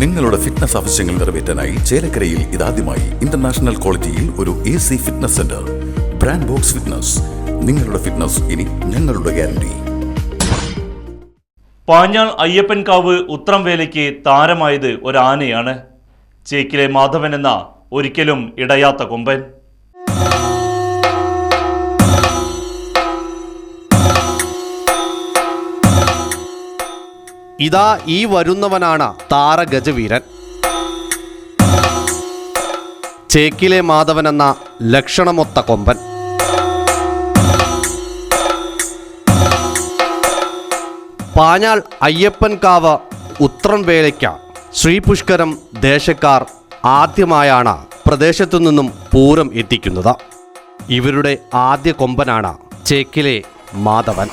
നിങ്ങളുടെ ഫിറ്റ്നസ് ആവശ്യങ്ങൾ നിറവേറ്റാനായി ചേലക്കരയിൽ ഇതാദ്യമായി ഇന്റർനാഷണൽ ക്വാളിറ്റിയിൽ ഒരു A C fitness centre brand box fitness നിങ്ങളുടെ ഫിറ്റ്നസ് ഇനി ഞങ്ങളുടെ ഗ്യാരണ്ടി പാഞ്ഞാൾ അയ്യപ്പൻകാവ് ഉത്രം വേലയ്ക്ക് താരമായത് ഒരാനയാണ്. ചേക്കിലെ മാധവൻ എന്ന ഒരിക്കലും ഇടയാത്ത കൊമ്പൻ. ഇതാ ഈ വരുന്നവനാണ് താരഗജവീരൻ. ചേക്കിലെ മാധവൻ എന്ന ലക്ഷണമൊത്ത കൊമ്പൻ. പാഞ്ഞാൾ അയ്യപ്പൻകാവ് ഉത്രം വേലയ്ക്ക. ശ്രീപുഷ്കരം ദേശക്കാർ ആദ്യമായാണ് പ്രദേശത്തു നിന്നും പൂരം എത്തിക്കുന്നത്. ഇവരുടെ ആദ്യ കൊമ്പനാണ് ചേക്കിലെ മാധവൻ.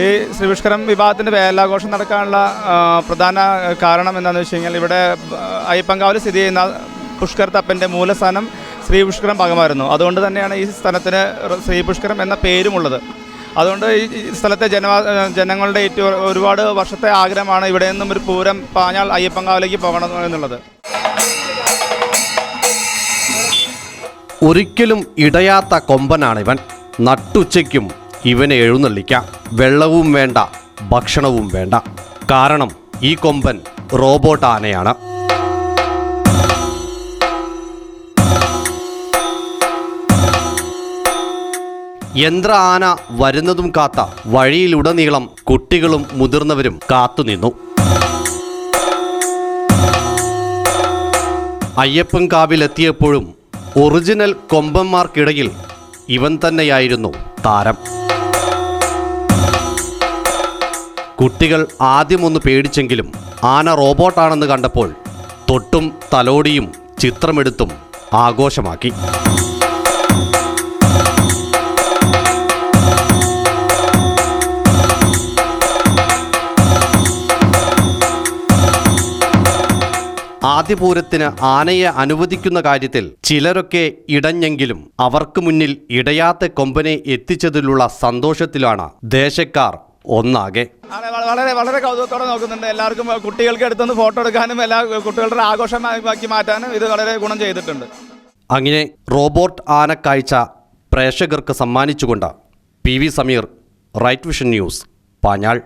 ഈ ശ്രീപുഷ്കരം വിവാഹത്തിന്റെ വേലാഘോഷം നടക്കാനുള്ള പ്രധാന കാരണം എന്താണെന്ന് വെച്ച് കഴിഞ്ഞാൽ ഇവിടെ അയ്യപ്പങ്കാവിൽ സ്ഥിതി ചെയ്യുന്ന പുഷ്കർ തപ്പന്റെ മൂലസ്ഥാനം ശ്രീപുഷ്കരം ഭാഗമായിരുന്നു. അതുകൊണ്ട് തന്നെയാണ് ഈ സ്ഥലത്തിന് ശ്രീപുഷ്കരം എന്ന പേരുമുള്ളത്. അതുകൊണ്ട് ഈ സ്ഥലത്തെ ജനവാ ജനങ്ങളുടെ ഏറ്റവും ഒരുപാട് വർഷത്തെ ആഗ്രഹമാണ് ഇവിടെ നിന്നും ഒരു പൂരം പാഞ്ഞാൽ അയ്യപ്പങ്കാവിലേക്ക് പോകണം എന്നുള്ളത്. ഒരിക്കലും ഇടയാത്ത കൊമ്പനാണിവൻ. നട്ടുച്ചയ്ക്കും ഇവനെ എഴുന്നള്ളിക്കാം. വെള്ളവും വേണ്ട ഭക്ഷണവും വേണ്ട. കാരണം ഈ കൊമ്പൻ റോബോട്ട് ആനയാണ്. യന്ത്ര ആന വരുന്നതും കാത്ത വഴിയിലുടനീളം കുട്ടികളും മുതിർന്നവരും കാത്തുനിന്നു അയ്യപ്പൻ അയ്യപ്പൻകാവിലെത്തിയപ്പോഴും ഒറിജിനൽ കൊമ്പന്മാർക്കിടയിൽ ഇവൻ തന്നെയായിരുന്നു താരം. കുട്ടികൾ ആദ്യമൊന്ന് പേടിച്ചെങ്കിലും ആന റോബോട്ടാണെന്ന് കണ്ടപ്പോൾ തൊട്ടും തലോടിയും ചിത്രമെടുത്തും ആഘോഷമാക്കി. ആദ്യപൂരത്തിന് ആനയെ അനുവദിക്കുന്ന കാര്യത്തിൽ ചിലരൊക്കെ ഇടഞ്ഞെങ്കിലും അവർക്ക് മുന്നിൽ ഇടയാത്ത കൊമ്പനെ എത്തിച്ചതിലുള്ള സന്തോഷത്തിലാണ് ദേശക്കാർ ഒന്നാകെ. വളരെ വളരെ കൗതുകത്തോടെ നോക്കുന്നുണ്ട്. എല്ലാവർക്കും കുട്ടികൾക്ക് അടുത്തുനിന്ന് ഫോട്ടോ എടുക്കാനും എല്ലാ കുട്ടികളുടെ ആഘോഷമാക്കി മാറ്റാനും ഇത് വളരെ ഗുണം ചെയ്തിട്ടുണ്ട്. അങ്ങനെ റോബോട്ട് ആനക്കാഴ്ച പ്രേക്ഷകർക്ക് സമ്മാനിച്ചുകൊണ്ട് P V Sameer right vision news Panjal.